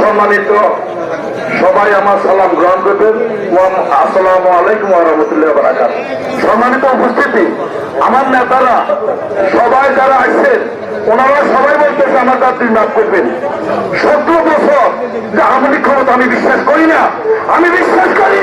সম্মানিত সবাই আমার সালাম গ্রহণ করবেন। আসসালামু আলাইকুম রহমতুল্লাহ বারাকাত সম্মানিত উপস্থিতি, আমার নেতারা সবাই যারা আসছেন ওনারা সবাই বলতেছে আমার দাবি মাফ করবেন। সত্তর বছর যে আওয়ামী ক্ষমতা আমি বিশ্বাস করি না। আমি বিশ্বাস করি